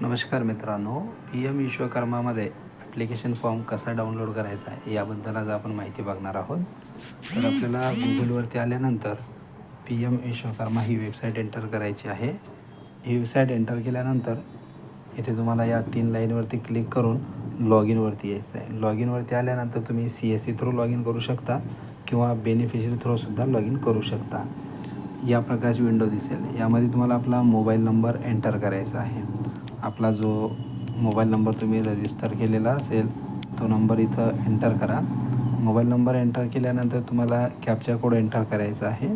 नमस्कार मित्रांनो P M विश्वकर्मामध्ये ॲप्लिकेशन फॉर्म कसा डाउनलोड करायचा आहे याबद्दल आज आपण माहिती बघणार आहोत. तर आपल्याला गुगलवरती आल्यानंतर पी एम विश्वकर्मा ही वेबसाईट एंटर करायची आहे. ही वेबसाईट एंटर केल्यानंतर इथे तुम्हाला या तीन लाईनवरती क्लिक करून लॉग इनवरती यायचं आहे. लॉग इनवरती आल्यानंतर तुम्ही C S C through log in करू शकता किंवा बेनिफिशरी थ्रूसुद्धा लॉग इन करू शकता. या प्रकारची विंडो दिसेल. यामध्ये तुम्हाला आपला मोबाईल नंबर एंटर करायचा आहे. आपला जो मोबाईल नंबर तुम्ही रजिस्टर केलेला असेल तो नंबर इथं एंटर करा. मोबाईल नंबर एंटर केल्यानंतर तुम्हाला कॅपचा कोड एंटर करायचा आहे.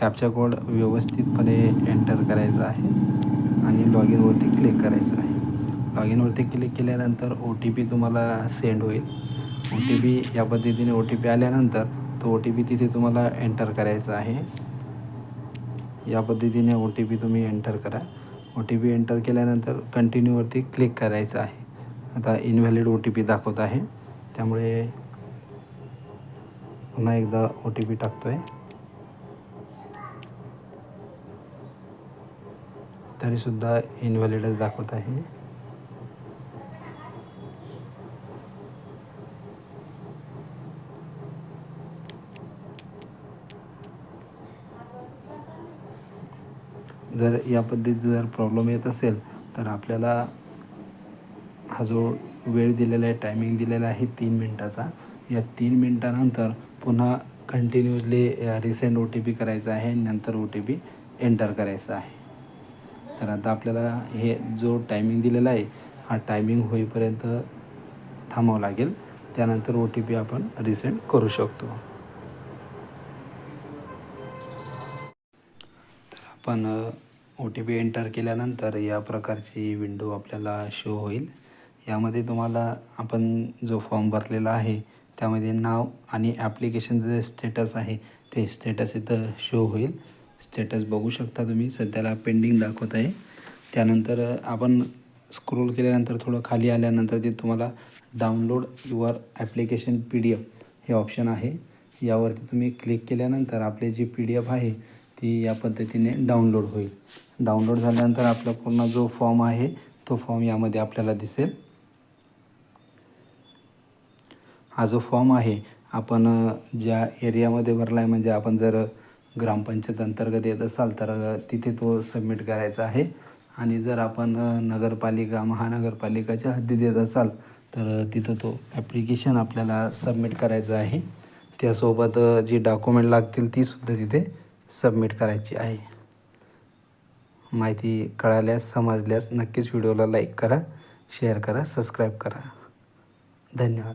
कॅपचा कोड व्यवस्थितपणे एंटर करायचा आहे आणि लॉग इनवरती क्लिक करायचं आहे. लॉग इनवरती क्लिक केल्यानंतर ओ टी पी तुम्हाला सेंड होईल. ओ टी पी या पद्धतीने ओ टी पी आल्यानंतर तो ओ टी पी तिथे तुम्हाला एंटर करायचा आहे. या पद्धतीने ओ टी पी तुम्ही एंटर करा. ओ टी पी एंटर केल्यानंतर कंटिन्यूवरती क्लिक करायचं आहे. आता इनव्हॅलिड ओ टी पी दाखवत आहे. त्यामुळे पुन्हा एकदा ओ टी पी टाकतो आहे तरीसुद्धा इनव्हॅलिडच दाखवत आहे. जर या पद्धतीत जर प्रॉब्लेम येत असेल तर आपल्याला हा जो वेळ दिलेला आहे टायमिंग दिलेला आहे तीन मिनटाचा. या तीन मिनटानंतर पुन्हा continuously resend O T P करायचा आहे नंतर ओ टी पी एंटर करायचा आहे. तर आता आपल्याला हे जो टायमिंग दिलेला आहे हा टायमिंग होईपर्यंत थांबावं लागेल. त्यानंतर ओ टी पी आपण रिसेंट करू शकतो. आपण ओ टी पी एंटर केल्यानंतर या प्रकारची विंडो आपल्याला शो होईल. यामध्ये तुम्हाला आपण जो फॉर्म भरलेला आहे त्यामध्ये नाव आणि ॲप्लिकेशनचं जे स्टेटस आहे ते स्टेटस इथं शो होईल. स्टेटस बघू शकता तुम्ही सध्याला पेंडिंग दाखवत आहे. त्यानंतर आपण स्क्रोल केल्यानंतर थोडं खाली आल्यानंतर ते तुम्हाला download your application P D F हे ऑप्शन आहे. यावरती तुम्ही क्लिक केल्यानंतर आपले जे पी डी एफ आहे ती या पद्धतीने डाउनलोड होईल. डाउनलोड झाल्यानंतर आपला पूर्ण जो फॉर्म आहे तो फॉर्म यामध्ये आपल्याला दिसेल. हा जो फॉर्म आहे आपण ज्या एरियामध्ये भरला आहे म्हणजे आपण जर ग्रामपंचायत अंतर्गत येत असाल तर तिथे तो सबमिट करायचा आहे. आणि जर आपण नगरपालिका महानगरपालिकाच्या हद्दीत येत असाल तर तिथं तो ॲप्लिकेशन आपल्याला सबमिट करायचं आहे. त्यासोबत जी डॉक्युमेंट लागतील तीसुद्धा तिथे सबमिट करायची आहे. माहिती कळाल्यास समजल्यास नक्कीच व्हिडिओला लाईक करा शेअर करा सबस्क्राईब करा. धन्यवाद.